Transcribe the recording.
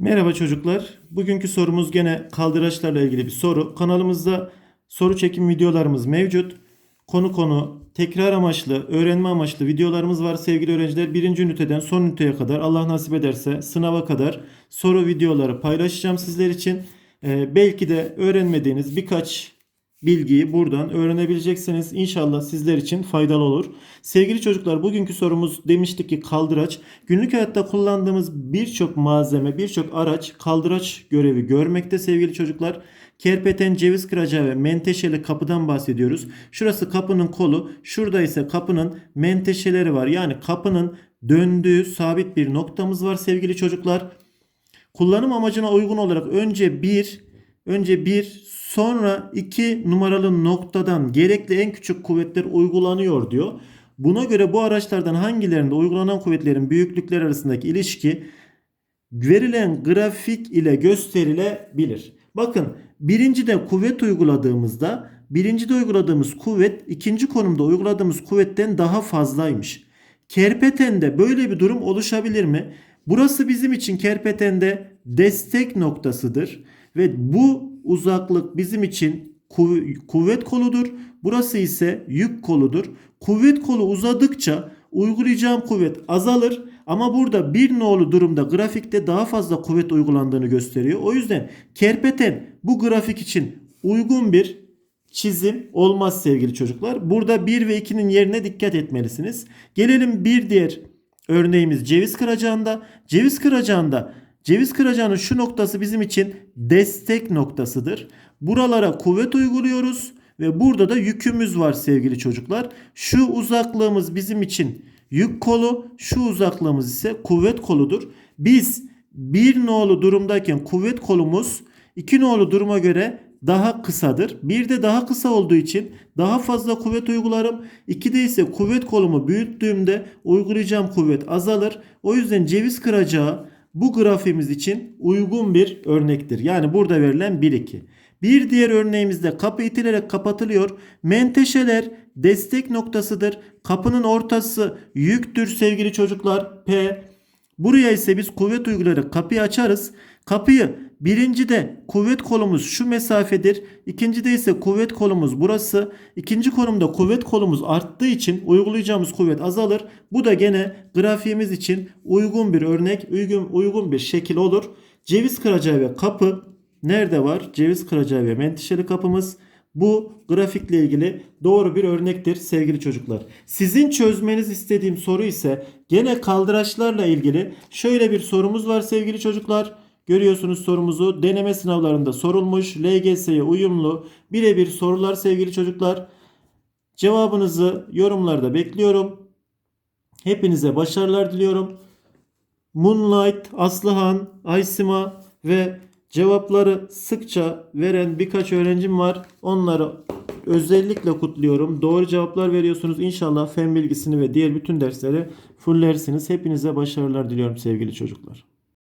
Merhaba çocuklar. Bugünkü sorumuz gene kaldıraçlarla ilgili bir soru. Kanalımızda soru çekim videolarımız mevcut. Konu konu, tekrar amaçlı, öğrenme amaçlı videolarımız var sevgili öğrenciler. Birinci üniteden son üniteye kadar Allah nasip ederse sınava kadar soru videoları paylaşacağım sizler için. Ee, belki de öğrenmediğiniz birkaç bilgiyi buradan öğrenebileceksiniz. İnşallah sizler için faydalı olur. Sevgili çocuklar bugünkü sorumuz demiştik ki kaldıraç. Günlük hayatta kullandığımız birçok malzeme, birçok araç kaldıraç görevi görmekte sevgili çocuklar. Kerpeten, ceviz kıracağı ve menteşeli kapıdan bahsediyoruz. Şurası kapının kolu, şurada ise kapının menteşeleri var. Yani kapının döndüğü sabit bir noktamız var sevgili çocuklar. Kullanım amacına uygun olarak önce bir, önce bir, sonra iki numaralı noktadan gerekli en küçük kuvvetler uygulanıyor diyor. Buna göre bu araçlardan hangilerinde uygulanan kuvvetlerin büyüklükleri arasındaki ilişki verilen grafik ile gösterilebilir. Bakın birincide kuvvet uyguladığımızda birincide uyguladığımız kuvvet ikinci konumda uyguladığımız kuvvetten daha fazlaymış. Kerpetende böyle bir durum oluşabilir mi? Burası bizim için kerpetende destek noktasıdır ve bu uzaklık bizim için kuv- kuvvet koludur. Burası ise yük koludur. Kuvvet kolu uzadıkça uygulayacağım kuvvet azalır ama burada bir nolu durumda grafikte daha fazla kuvvet uygulandığını gösteriyor. O yüzden kerpeten bu grafik için uygun bir çizim olmaz sevgili çocuklar. Burada 1 ve 2'nin yerine dikkat etmelisiniz. Gelelim bir diğer örneğimiz ceviz kıracağında. Ceviz kıracağında ceviz kıracağının şu noktası bizim için destek noktasıdır. Buralara kuvvet uyguluyoruz ve burada da yükümüz var sevgili çocuklar. Şu uzaklığımız bizim için yük kolu, şu uzaklığımız ise kuvvet koludur. Biz bir nolu durumdayken kuvvet kolumuz iki nolu duruma göre daha kısadır. Bir de daha kısa olduğu için daha fazla kuvvet uygularım. İkide ise kuvvet kolumu büyüttüğümde uygulayacağım kuvvet azalır. O yüzden ceviz kıracağı bu grafiğimiz için uygun bir örnektir. Yani burada verilen 1-2. Bir diğer örneğimizde kapı itilerek kapatılıyor. Menteşeler destek noktasıdır. Kapının ortası yüktür sevgili çocuklar. P. Buraya ise biz kuvvet uygulayarak kapıyı açarız. Kapıyı birincide kuvvet kolumuz şu mesafedir. İkincide ise kuvvet kolumuz burası. İkinci konumda kuvvet kolumuz arttığı için uygulayacağımız kuvvet azalır. Bu da gene grafiğimiz için uygun bir örnek, uygun, uygun bir şekil olur. Ceviz kıracağı ve kapı nerede var? Ceviz kıracağı ve menteşeli kapımız. Bu grafikle ilgili doğru bir örnektir sevgili çocuklar. Sizin çözmeniz istediğim soru ise gene kaldıraçlarla ilgili şöyle bir sorumuz var sevgili çocuklar. Görüyorsunuz sorumuzu deneme sınavlarında sorulmuş LGS'ye uyumlu birebir sorular sevgili çocuklar. Cevabınızı yorumlarda bekliyorum. Hepinize başarılar diliyorum. Moonlight, Aslıhan, Aysima ve cevapları sıkça veren birkaç öğrencim var. Onları özellikle kutluyorum. Doğru cevaplar veriyorsunuz. İnşallah fen bilgisini ve diğer bütün dersleri fullersiniz. Hepinize başarılar diliyorum sevgili çocuklar.